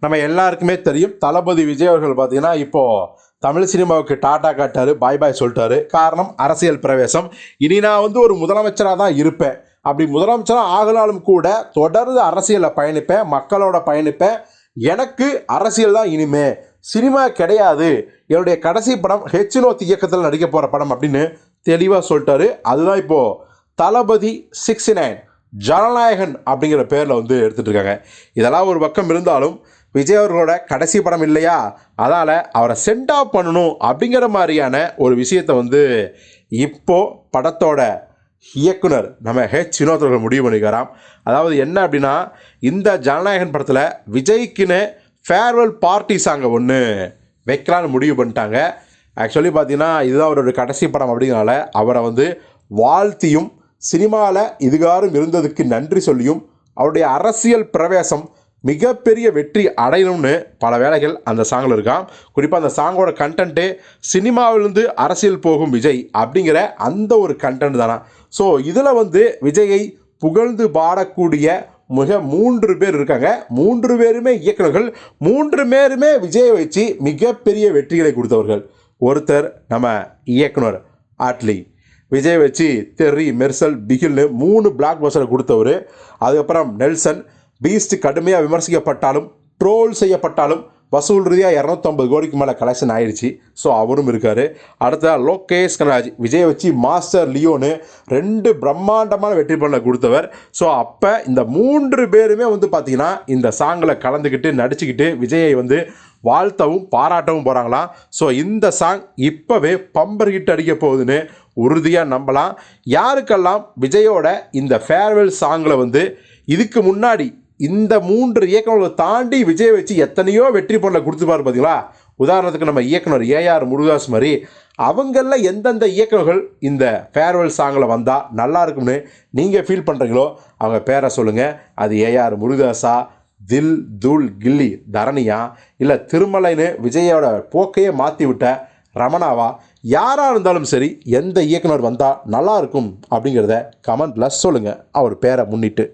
நம்ம எல்லாருக்குமே தெரியும். தளபதி விஜய் அவர்கள் பார்த்தீங்கன்னா இப்போது தமிழ் சினிமாவுக்கு டாட்டா காட்டாரு பாய் பாய் சொல்லிட்டாரு. காரணம் அரசியல் பிரவேசம். இனி நான் வந்து ஒரு முதலமைச்சராக தான் இருப்பேன். அப்படி முதலமைச்சராக ஆகலாலும் கூட தொடர்ந்து அரசியலில் பயணிப்பேன் மக்களோட பயணிப்பேன். எனக்கு அரசியல் தான் இனிமே. சினிமா கிடையாது. என்னுடைய கடைசி படம் ஹெச் நோத் இயக்கத்தில் நடிக்க போகிற படம் அப்படின்னு தெளிவாக சொல்லிட்டாரு. அதுதான் இப்போது தளபதி சிக்ஸ்டி நைன் ஜனநாயகன் அப்படிங்கிற பேரில் வந்து எடுத்துகிட்டு இருக்காங்க. இதெல்லாம் ஒரு பக்கம் இருந்தாலும் விஜய் அவர்களோட கடைசி படம் இல்லையா? அதால் அவரை சென்ட் ஆஃப் பண்ணணும் அப்படிங்கிற மாதிரியான ஒரு விஷயத்தை வந்து இப்போது படத்தோட இயக்குனர் நம்ம ஹெச் வினோத் அவர்கள் முடிவு பண்ணிக்கிறாராம் அதாவது என்ன அப்படின்னா இந்த ஜனநாயகன் படத்தில் விஜய்க்குன்னு ஃபேர்வெல் பார்ட்டி சாங்கை ஒன்று வைக்கலான்னு முடிவு பண்ணிட்டாங்க. ஆக்சுவலி பார்த்தீங்கன்னா இதுதான் அவரோட கடைசி படம் அப்படிங்கிறனால அவரை வந்து வாழ்த்தியும் சினிமாவில் இதுகாரும் இருந்ததுக்கு நன்றி சொல்லியும் அவருடைய அரசியல் பிரவேசம் மிகப்பெரிய வெற்றி அடையணும்னு பல வேலைகள் அந்த சாங்கில் இருக்கான் குறிப்பாக அந்த சாங்கோட கண்டென்ட்டே சினிமாவிலிருந்து அரசியல் போகும் விஜய் அப்படிங்கிற அந்த ஒரு கண்டென்ட் தானா. ஸோ இதில் வந்து விஜயை புகழ்ந்து பாடக்கூடிய மிக மூன்று பேர் இருக்காங்க. மூன்று பேருமே இயக்குனர்கள் மூன்று பேருமே விஜயை வச்சு மிகப்பெரிய வெற்றிகளை கொடுத்தவர்கள். ஒருத்தர் நம்ம இயக்குனர் ஆட்லி. விஜய் வச்சு தெர்ரி மெர்சல் பிகில்னு மூணு பிளாக் பஸ்டரை கொடுத்தவர். அதுக்கப்புறம் நெல்சன் பீஸ்ட் கடுமையாக விமர்சிக்கப்பட்டாலும் ட்ரோல் செய்யப்பட்டாலும் வசூல் ரீதியாக இரநூத்தம்பது கோடிக்கு மேலே கலெக்ஷன் ஆயிடுச்சு ஸோ அவரும் இருக்கார். அடுத்த லோகேஷ் கனராஜ். விஜய் வச்சு மாஸ்டர் லியோனு ரெண்டு பிரம்மாண்டமான வெற்றி பண்ண கொடுத்தவர். ஸோ அப்போ இந்த மூன்று பேருமே வந்து பார்த்திங்கன்னா இந்த சாங்கில் கலந்துக்கிட்டு நடிச்சுக்கிட்டு விஜயை வந்து வாழ்த்தவும் பாராட்டவும் போகிறாங்களாம் ஸோ இந்த சாங் இப்போவே பம்பர் ஹிட் அடிக்க போகுதுன்னு உறுதியாக நம்பலாம். யாருக்கெல்லாம் விஜயோட இந்த ஃபேர்வெல் சாங்கில் வந்து இதுக்கு முன்னாடி இந்த மூன்று இயக்குநர்களை தாண்டி விஜய் வச்சு எத்தனையோ வெற்றி பொருளை கொடுத்துப்பாரு பார்த்தீங்களா உதாரணத்துக்கு நம்ம இயக்குனர் ஏஆர் முருகாஸ் மாதிரி. அவங்களில் எந்தெந்த இயக்குநர்கள் இந்த ஃபேர்வெல் சாங்கில் வந்தால் நல்லா இருக்கும்னு நீங்கள் ஃபீல் பண்ணுறீங்களோ அவங்க பேரை சொல்லுங்கள் அது ஏஆர் முருகாஸா தில் தூள் கில்லி தரணியா இல்லை திருமலைன்னு விஜயோட போக்கையே மாற்றி விட்ட ரமணாவா? யாராக இருந்தாலும் சரி எந்த இயக்குனர் வந்தால் நல்லா இருக்கும் அப்படிங்கிறத கமெண்ட்டில் சொல்லுங்கள் அவர் பேரை முன்னிட்டு.